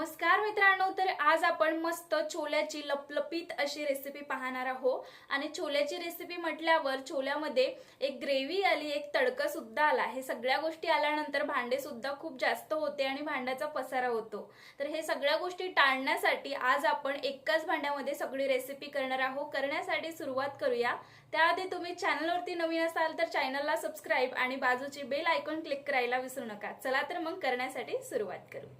नमस्कार मित्रांनो तर आज आपण मस्त छोल्याची लपलपीत अशी रेसिपी पाहणार आहोत आणि छोल्याची रेसिपी म्हटल्यावर छोल्यामध्ये एक ग्रेव्ही आली एक तडका सुद्धा आला. हे सगळ्या गोष्टी आल्यानंतर भांडे सुद्धा खूप जास्त होते आणि भांड्याचा पसारा होतो. तर हे सगळ्या गोष्टी टाळण्यासाठी आज आपण एकाच भांड्यामध्ये सगळी रेसिपी करणार आहोत करण्यासाठी सुरुवात करूया. त्याआधी तुम्ही चॅनलवरती नवीन असाल तर चॅनलला सबस्क्राईब आणि बाजूची बेल आयकॉन क्लिक करायला विसरू नका. चला तर मग करण्यासाठी सुरुवात करू.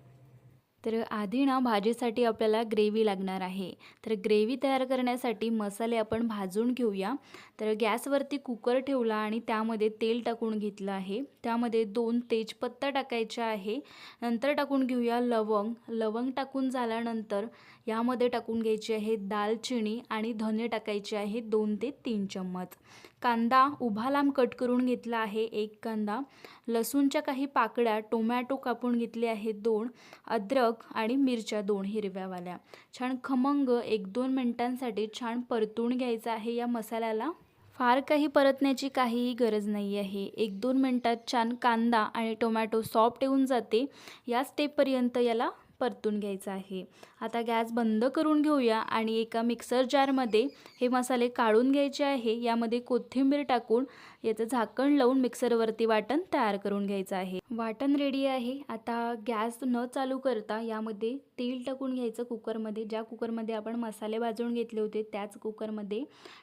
तर आधी ना भाजीसाठी आपल्याला ग्रेव्ही लागणार आहे. तर ग्रेव्ही तयार करण्यासाठी मसाले आपण भाजून घेऊया. तर गॅसवरती कुकर ठेवला आणि त्यामध्ये तेल टाकून घेतलं आहे. त्यामध्ये दोन तेजपत्ता टाकायचा आहे. नंतर टाकून घेऊया लवंग. लवंग टाकून झाल्यानंतर यामध्ये टाकून घ्यायची आहे दालचिनी आणि धने टाकायचे आहे दोन ते तीन चम्मच. कांदा उभा लांब कट करून घेतला आहे एक कांदा. लसूणच्या काही पाकळ्या टोमॅटो कापून घेतले आहेत दोन अद्रक आणि मिरच्या दोन हिरव्यावाल्या. छान खमंग एक दोन मिनटांसाठी छान परतून घ्यायचं आहे या मसाल्याला. फार काही परतण्याची काहीही गरज नाही आहे. एक दोन मिनटात छान कांदा आणि टोमॅटो सॉफ्ट येऊन जाते. या स्टेपपर्यंत याला परतून घ्यायचं आहे. आता गॅस बंद करून घेऊया आणि एका मिक्सर जारमध्ये हे मसाले काढून घ्यायचे आहे. यामध्ये कोथिंबीर टाकून याचं झाकण लावून मिक्सरवरती वाटण तयार करून घ्यायचं आहे. वाटण रेडी आहे. आता गॅस न चालू करता यामध्ये तेल टाकून घ्यायचं कुकरमध्ये. ज्या कुकरमध्ये आपण मसाले भाजून घेतले होते त्याच कुकरमध्ये.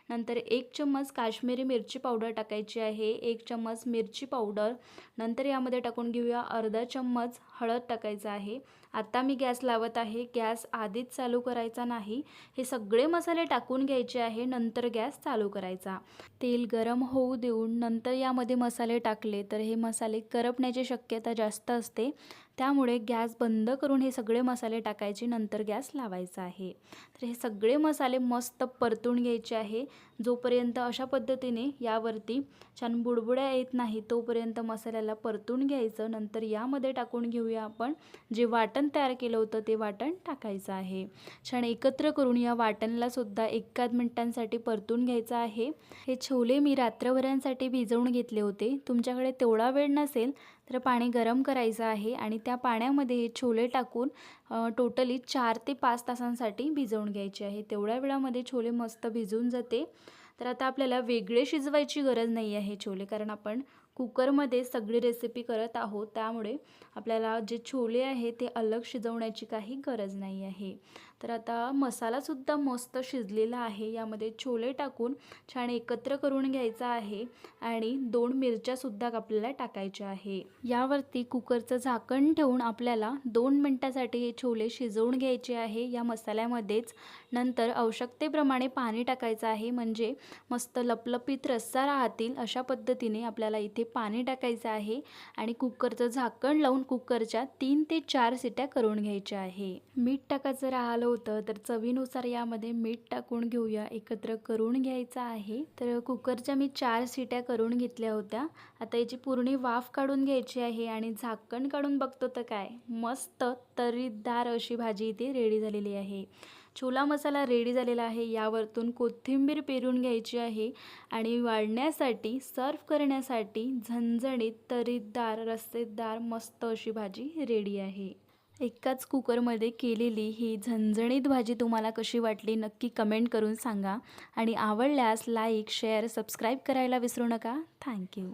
नंतर एक चम्मच काश्मीरी मिरची पावडर टाकायची आहे. एक चम्मच मिरची पावडर. नंतर यामध्ये टाकून घेऊया अर्धा चम्मच हळद टाकायचं आहे. आता मी गॅस लावत आहे गॅस आधीच चालू करायचा नाही हे सगळे मसाले टाकून घ्यायचे आहे नंतर गॅस चालू करायचा. तेल गरम होऊ देऊन नंतर यामध्ये मसाले टाकले तर हे मसाले करपण्याची शक्यता जास्त असते. त्यामुळे गॅस बंद करून हे सगळे मसाले टाकायचे नंतर गॅस लावायचा आहे. तर हे सगळे मसाले मस्त परतून घ्यायचे आहे. जोपर्यंत अशा पद्धतीने यावरती छान बुडबुड्या येत नाही तोपर्यंत मसाल्याला परतून घ्यायचं. नंतर यामध्ये टाकून घेऊया आपण. जे वाटण तयार केलं होतं ते वाटण टाकायचं आहे. छान एकत्र करून या वाटणला सुद्धा एकाच मिनिटांसाठी परतून घ्यायचं आहे. हे छोले मी रात्रभरांसाठी भिजवून घेतले होते. तुमच्याकडे तेवढा वेळ नसेल तर पाणी गरम करायचं आहे आणि त्या पाण्यामध्ये हे छोले टाकून टोटली चार ते पाच तासांसाठी भिजवून घ्यायचे आहे. तेवढ्या वेळामध्ये छोले मस्त भिजून जाते. तर आता आपल्याला वेगळे शिजवायची गरज नाही आहे छोले कारण आपण कुकरमध्ये सगळी रेसिपी करत आहोत. त्यामुळे आपल्याला जे छोले आहे ते अलग शिजवण्याची काही गरज नाही आहे. तर आता मसालासुद्धा मस्त शिजलेला आहे. यामध्ये छोले टाकून छान एकत्र करून घ्यायचा आहे आणि दोन मिरच्यासुद्धा आपल्याला टाकायच्या आहे. यावरती कुकरचं झाकण ठेवून आपल्याला दोन मिनटासाठी हे छोले शिजवून घ्यायचे आहे. या मसाल्यामध्येच नंतर आवश्यकतेप्रमाणे पाणी टाकायचं आहे. म्हणजे मस्त लपलपीत रस्सा राहतील अशा पद्धतीने आपल्याला इथे पाणी टाकायचं आहे आणि कुकरचं झाकण लावून कुकरच्या तीन ते चार सिट्या करून घ्यायच्या आहे. मीठ टाकायचं राहिलं होतं तर चवीनुसार यामध्ये मीठ टाकून घेऊया. एकत्र करून घ्यायचं आहे. तर कुकरच्या मी चार सिट्या करून घेतल्या होत्या. आता याची पूर्ण वाफ काढून घ्यायची आहे आणि झाकण काढून बघतो तर काय? मस्त तरीदार अशी भाजी इथे रेडी झालेली आहे. छोला मसाला रेडी झालेला आहे. यावरतून कोथिंबीर पेरून घ्यायची आहे आणि वाढण्यासाठी सर्व करण्यासाठी झणझणीत तरीदार रस्तेदार मस्त अशी भाजी रेडी आहे. एकाच कुकरमध्ये केलेली ही झणझणीत भाजी तुम्हाला कशी वाटली नक्की कमेंट करून सांगा. आणि आवडल्यास लाईक शेअर सबस्क्राईब करायला विसरू नका. थँक्यू